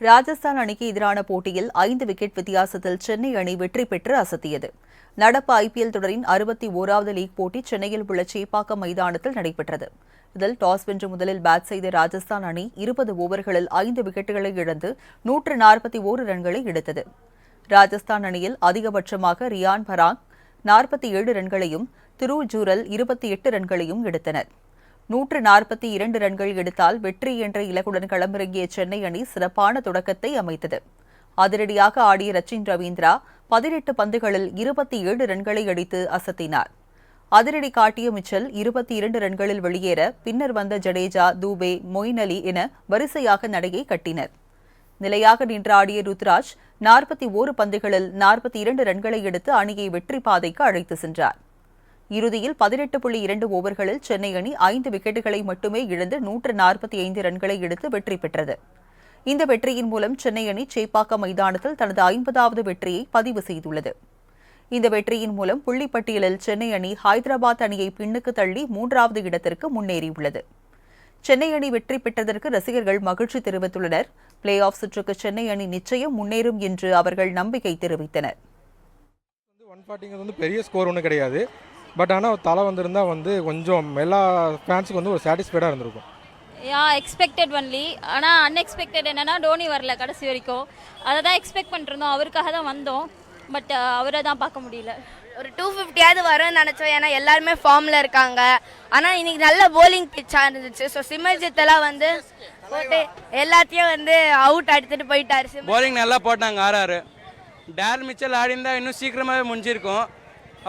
ராஜஸ்தான் அணிக்கு எதிரான போட்டியில் ஐந்து விக்கெட் வித்தியாசத்தில் சென்னை அணி வெற்றி பெற்று அசத்தியது. நடப்பு ஐபிஎல் தொடரின் அறுபத்தி ஓராவது லீக் போட்டி சென்னையில் உள்ள சேப்பாக்கம் மைதானத்தில் நடைபெற்றது. இதில் டாஸ் வென்று முதலில் பேட் செய்த ராஜஸ்தான் அணி இருபது ஓவர்களில் ஐந்து விக்கெட்டுகளை இழந்து நூற்று நாற்பத்தி ஓரு ரன்களை எடுத்தது. ராஜஸ்தான் அணியில் அதிகபட்சமாக ரியான் பராங் நாற்பத்தி ஏழு ரன்களையும் திரு ஜூரல் இருபத்தி எட்டு ரன்களையும் எடுத்தனர். நூற்று நாற்பத்தி இரண்டு ரன்கள் எடுத்தால் வெற்றி என்ற இலக்குடன் களமிறங்கிய சென்னை அணி சிறப்பான தொடக்கத்தை அமைத்தது. அதிரடியாக ஆடிய ரச்சின் ரவீந்திரா பதினெட்டு பந்துகளில் இருபத்தி ஏழு ரன்களை அடித்து அசத்தினார். அதிரடி காட்டிய மிச்சல் இருபத்தி இரண்டு ரன்களில் வெளியேற பின்னர் வந்த ஜடேஜா தூபே மொயின் அலி என வரிசையாக நடையை கட்டினர். நிலையாக நின்று ஆடிய ருத்ராஜ் நாற்பத்தி ஓரு பந்துகளில் நாற்பத்தி இரண்டு ரன்களை எடுத்து அணியை வெற்றி பாதைக்கு அழைத்து சென்றார். இறுதியில் பதினெட்டு புள்ளி இரண்டு ஓவர்களில் சென்னை அணி ஐந்து விக்கெட்டுகளை மட்டுமே இழந்து நூற்று நாற்பத்தி ஐந்து ரன்களை எடுத்து வெற்றி பெற்றது. இந்த வெற்றியின் மூலம் சென்னை அணி சேப்பாக்கம் மைதானத்தில் தனது ஐம்பதாவது வெற்றியை பதிவு செய்துள்ளது. இந்த வெற்றியின் மூலம் புள்ளிப்பட்டியலில் சென்னை அணி ஹைதராபாத் அணியை பின்னுக்கு தள்ளி மூன்றாவது இடத்திற்கு முன்னேறியுள்ளது. சென்னை அணி வெற்றி பெற்றதற்கு ரசிகர்கள் மகிழ்ச்சி தெரிவித்துள்ளனர். பிளே ஆஃப் சுற்றுக்கு சென்னை அணி நிச்சயம் முன்னேறும் என்று அவர்கள் நம்பிக்கை தெரிவித்தனர். ஒன் ஃபார்ட்டிங்கிறது வந்து பெரிய ஸ்கோர் ஒன்றும் கிடையாது. பட் ஆனால் தலை வந்திருந்தா வந்து கொஞ்சம் எல்லா ஃபேன்ஸுக்கு வந்து ஒரு சாட்டிஸ்ஃபைடாக இருந்திருக்கும். யா எக்ஸ்பெக்டட் ஒன்லி ஆனால் அன்எக்ஸ்பெக்டட் என்னன்னா டோனி வரல கடைசி வரைக்கும். அதை தான் எக்ஸ்பெக்ட் பண்ணிருந்தோம் அவருக்காக தான் வந்தோம். பட் அவரை தான் பார்க்க முடியல. ஒரு டூ ஃபிஃப்டியாவது வரும்னு நினச்சோம். ஏன்னா எல்லாருமே ஃபார்மில் இருக்காங்க. ஆனால் இன்னைக்கு நல்ல போலிங் பிச்சாக இருந்துச்சு. ஸோ சிமர்ஜித் எல்லாம் வந்து போட்டு எல்லாத்தையும் வந்து அவுட் எடுத்துட்டு போயிட்டாரு. bowling நல்லா போட்டாங்க ஆறாறு டேர் மிச்சல் ஆடிந்தா இன்னும் சீக்கிரமாகவே முடிஞ்சிருக்கும்.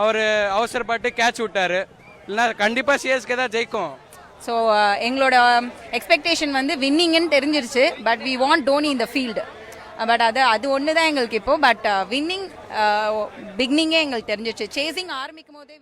அவர் அவசரப்பட்டு கேட்ச் விட்டார். இல்லைன்னா கண்டிப்பாக சிஎஸ்கே தான் ஜெயிக்கும். ஸோ uh, எங்களோட um, எக்ஸ்பெக்டேஷன் வந்து வின்னிங்னு தெரிஞ்சிருச்சு. பட் வி வாண்ட் டோனி இந்த ஃபீல்டு பட் அது அது ஒன்று தான் எங்களுக்கு இப்போ. பட் வின்னிங் பிகினிங்கே எங்களுக்கு தெரிஞ்சிருச்சு. சேசிங் ஆரம்பிக்கும் போதே